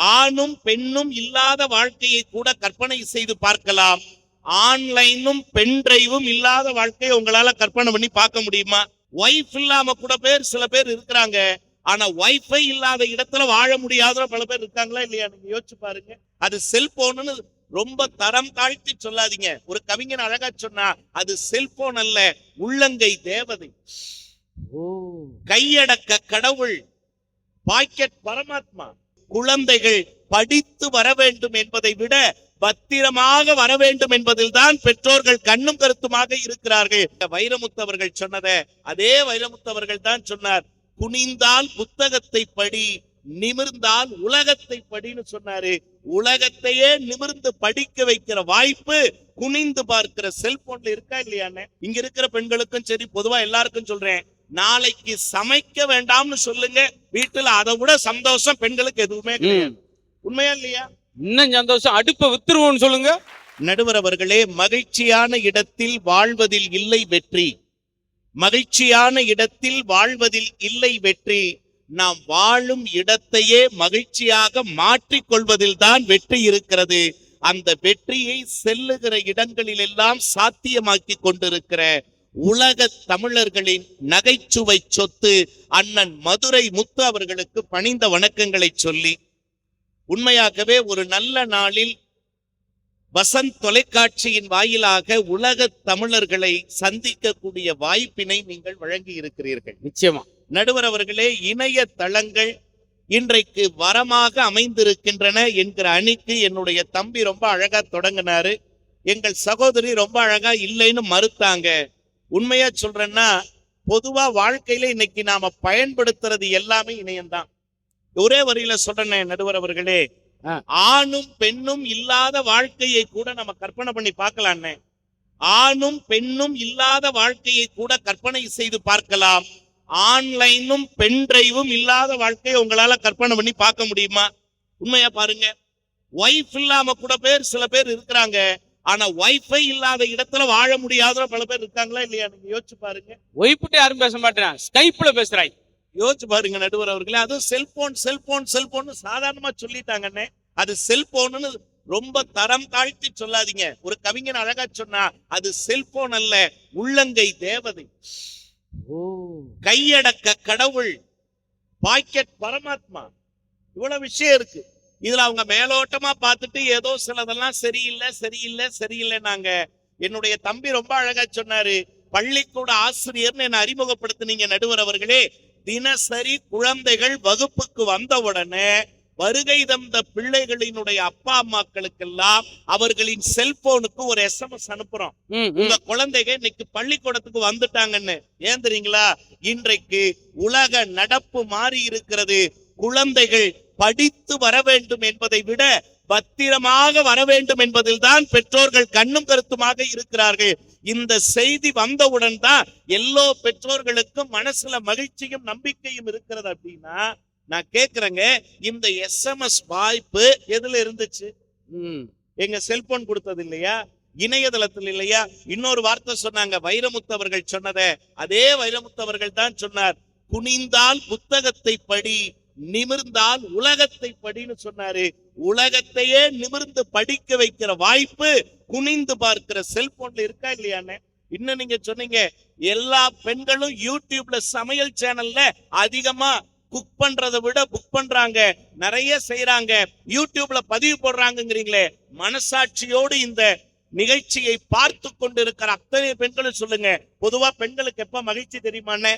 ஆணும் பெண்ணும் இல்லாத வாழ்க்கையை கூட கற்பனை செய்து பார்க்கலாம். ஆன்லைனும் பென் டிரைவும் இல்லாத வாழ்க்கையை உங்களால கற்பனை பண்ணி பார்க்க முடியுமா? ஒய்ஃப் இல்லாம கூட பேர் சில பேர் இருக்கிறாங்க. ஆனா வைஃபை இல்லாத இடத்துல வாழ முடியாத பல பேர் இருக்காங்களா இல்லையா? நீங்க யோசிச்சு பாருங்க. அது செல்போன்னு ரொம்ப தரம் தாழ்த்தி சொல்லாதீங்க. ஒரு கவிஞன் அழகா சொன்னா அது செல்போன் அல்ல உள்ளங்கை தேவதை. கையடக்க கடவுள். பாக்கெட் பரமாத்மா. குழந்தைகள் படித்து வர வேண்டும் என்பதை விட பத்திரமாக வர வேண்டும் என்பதில் தான் பெற்றோர்கள் கண்ணும் கருத்துமாக இருக்கிறார்கள். வைரமுத்தவர்கள் சொன்னத அதே வைரமுத்தவர்கள் தான் சொன்னார். குனிந்தால் புத்தகத்தை படி நிமிர்ந்தால் உலகத்தை படின்னு சொன்னாரு. உலகத்தையே நிமிர்ந்து படிக்க வைக்கிற வாய்ப்பு குனிந்து பார்க்கிற செல்போன்ல இருக்கா இல்லையான்னு? இங்க இருக்கிற பெண்களுக்கும் சரி பொதுவா எல்லாருக்கும் சொல்றேன். நாளைக்கு சமைக்க வேண்டாம்னு சொல்லுங்க. வீட்டுல அதை விட சந்தோஷம் பெண்களுக்கு எதுவுமே உண்மையா இல்லையா? இன்னும் சந்தோஷம். அடுப்பை வித்துருவோம்னு சொல்லுங்க. நடுவர் அவர்களே மகிழ்ச்சியான இடத்தில் வாழ்வதில் இல்லை வெற்றி. மகிழ்ச்சியான இடத்தில் வாழ்வதில் இல்லை வெற்றி. நாம் வாழும் இடத்தையே மகிழ்ச்சியாக மாற்றிக் கொள்வதில் தான் வெற்றி இருக்கிறது. அந்த வெற்றியை செல்லுகிற இடங்களில் எல்லாம் சாத்தியமாக்கி கொண்டிருக்கிற உலக தமிழர்களின் நகைச்சுவை சொத்து அண்ணன் மதுரை முத்து அவர்களுக்கு பணிந்த வணக்கங்களை சொல்லி உண்மையாகவே ஒரு நல்ல நாளில் வசந்த் தொலைக்காட்சியின் வாயிலாக உலக தமிழர்களை சந்திக்கக்கூடிய வாய்ப்பினை நீங்கள் வழங்கி இருக்கிறீர்கள் நிச்சயமா. நடுவர் அவர்களே இணைய தளங்கள் இன்றைக்கு வரமாக அமைந்திருக்கின்றன என்கிற அணிக்கு என்னுடைய தம்பி ரொம்ப அழகா தொடங்கினாரு. எங்கள் சகோதரி ரொம்ப அழகா இல்லைன்னு மறுத்தாங்க. உண்மையா சொல்றேன்னா பொதுவா வாழ்க்கையில இன்னைக்கு நாம பயன்படுத்துறது எல்லாமே இணையம்தான். ஒரே வரியில சொல்றேனே நடுவர் அவர்களே. ஆணும் பெண்ணும் இல்லாத வாழ்க்கையை கூட நம்ம கற்பனை பண்ணி பார்க்கலான்னே ஆணும் பெண்ணும் இல்லாத வாழ்க்கையை கூட கற்பனை செய்து பார்க்கலாம். ஆன்லைனும் பென் டிரைவும் இல்லாத வாழ்க்கையை உங்களால கற்பனை பண்ணி பார்க்க முடியுமா? உண்மையா பாருங்க. ஒய்ஃப் இல்லாம கூட பேர் சில பேர் இருக்கிறாங்க. ஆனா வைஃபை இல்லாத இடத்துல வாழ முடியாத பல பேர் இருக்காங்களா இல்லையா? நீங்க யோசிச்சு பாருங்க. ஒய்பிட்டு யாரும் பேச மாட்டேன் ஸ்கைப்ல பேசுறாய். யோசிச்சு பாருங்க நடுவர் அவர்களே. அதுவும் செல்போன் செல்போன் செல்போன் சாதாரணமா சொல்லிட்டாங்கன்னே அது செல்போன்னு ரொம்ப தரம் தாழ்த்தி சொல்லாதீங்க. ஒரு கவிஞன் அழகா சொன்னா அது செல்போன் அல்ல உள்ளங்கை தேவதை. கையடக்க கடவுள். பாக்கெட் பரமாத்மா. இவ்வளவு விஷயம் இருக்கு. இதுல அவங்க மேலோட்டமா பார்த்துட்டு ஏதோ சிலதெல்லாம் சரியில்லை சரியில்லை சரியில்லைன்னாங்க. என்னுடைய தம்பி ரொம்ப அழகா சொன்னாரு பள்ளிக்கூட ஆசிரியர்னு என்ன அறிமுகப்படுத்தினீங்க நடுவர் அவர்களே. தினசரி குழந்தைகள் வகுப்புக்கு வந்த உடனே வருகை தந்த பிள்ளைகளினுடைய அப்பா அம்மாக்களுக்கெல்லாம் அவர்களின் செல்போனுக்கு ஒரு எஸ்எம்எஸ் அனுப்புறோம். ம், ம். உங்க குழந்தைங்க இன்னைக்கு பள்ளிக்கூடத்துக்கு வந்துட்டாங்கன்னு. ஏன் தெரியுங்களா? இன்றைக்கு உலக நடப்பு மாறி இருக்கிறது குழந்தைகள் படித்து வர வேண்டும் என்பதை விட பத்திரமாக வர வேண்டும் என்பதில் தான் பெற்றோர்கள் கண்ணும் கருத்துமாக இருக்கிறார்கள். இந்த செய்தி வந்தவுடன் தான் எல்லோ பெற்றோர்களுக்கும் மனசுல மகிழ்ச்சியும் நம்பிக்கையும் இருக்கிறது அப்படின்னா நான் கேக்குறேங்க இந்த எஸ்எம்எஸ் வாய்ப்பு எதுல இருந்துச்சு? ம். எங்க செல்போன் கொடுத்தது இல்லையா? இணையதளத்தில் இல்லையா? இன்னொரு வார்த்தை சொன்னாங்க வைரமுத்தவர்கள் சொன்னதை சொன்னத. அதே வைரமுத்தவர்கள் தான் சொன்னார் குனிந்தால் புத்தகத்தை படி நிமிர்ந்தால் உலகத்தை படின்னு சொன்னாரு. உலகத்தையே நிமிர்ந்து படிக்க வைக்கிற வாய்ப்பு குனிந்து பார்க்கிற செல்போன்ல இருக்கா இல்லையான்னு? இன்னும் நீங்க சொன்னீங்க. எல்லா பெண்களும் யூடியூப்ல சமையல் சேனல்ல அதிகமா குக் பண்றதை விட புக் பண்றாங்க. நிறைய செய்யறாங்க யூடியூப்ல பதிவு போடுறாங்கங்கிறீங்களே. மனசாட்சியோடு இந்த நிகழ்ச்சியை பார்த்து கொண்டிருக்கிற அத்தனை பெண்களும் சொல்லுங்க. பொதுவா பெண்களுக்கு எப்ப மகிழ்ச்சி தெரியுமான்னு?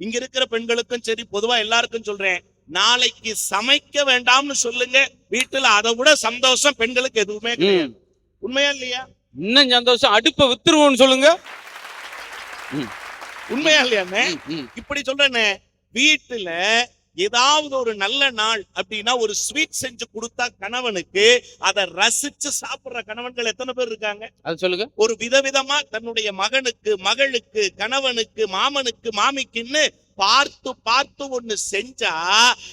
இங்க இருக்கிற பெண்களுக்கும் சரி பொதுவா எல்லாருக்கும் சொல்றேன் நாளைக்கு சமைக்க வேண்டாம்னு சொல்லுங்க வீட்டுல அதை விட சந்தோஷம் பெண்களுக்கு எதுவுமே கிடையாது. உண்மையா இல்லையா இன்னும் சந்தோஷம் அடுப்பை வித்துருவோம்னு சொல்லுங்க உண்மையா இல்லையாண்ணே. இப்படி சொல்றேனே வீட்டுல ஏதாவது ஒரு நல்ல நாள் அப்படின்னா ஒரு ஸ்வீட் செஞ்சு கொடுத்தா கணவனுக்கு அதை ரசிச்சு சாப்பிடுற கணவன்கள் எத்தனை பேர் இருக்காங்க? அது சொல்லுங்க. ஒரு விதவிதமா தன்னுடைய மகனுக்கு மகளுக்கு கணவனுக்கு மாமனுக்கு மாமிக்குன்னு பார்த்து பார்த்து ஒண்ணு செஞ்சா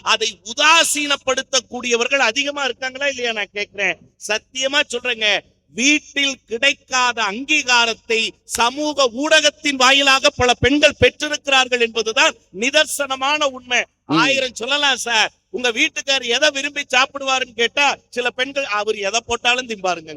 அதை உதாசீனப்படுத்தக்கூடியவர்கள் அதிகமா இருக்காங்களா இல்லையா நான் கேக்குறேன். சத்தியமா சொல்றேங்க. வீட்டில் கிடைக்காத அங்கீகாரத்தை சமூக ஊடகத்தின் வாயிலாக பல பெண்கள் பெற்றிருக்கிறார்கள் என்பதுதான் நிதர்சனமான உண்மை. ஆயிரம் சொல்லலாம் சார். உங்க வீட்டுக்காரர் எதை விரும்பி சாப்பிடுவாருன்னு கேட்டா சில பெண்கள் அவர் எதை போட்டாலும் திம்பாருங்க.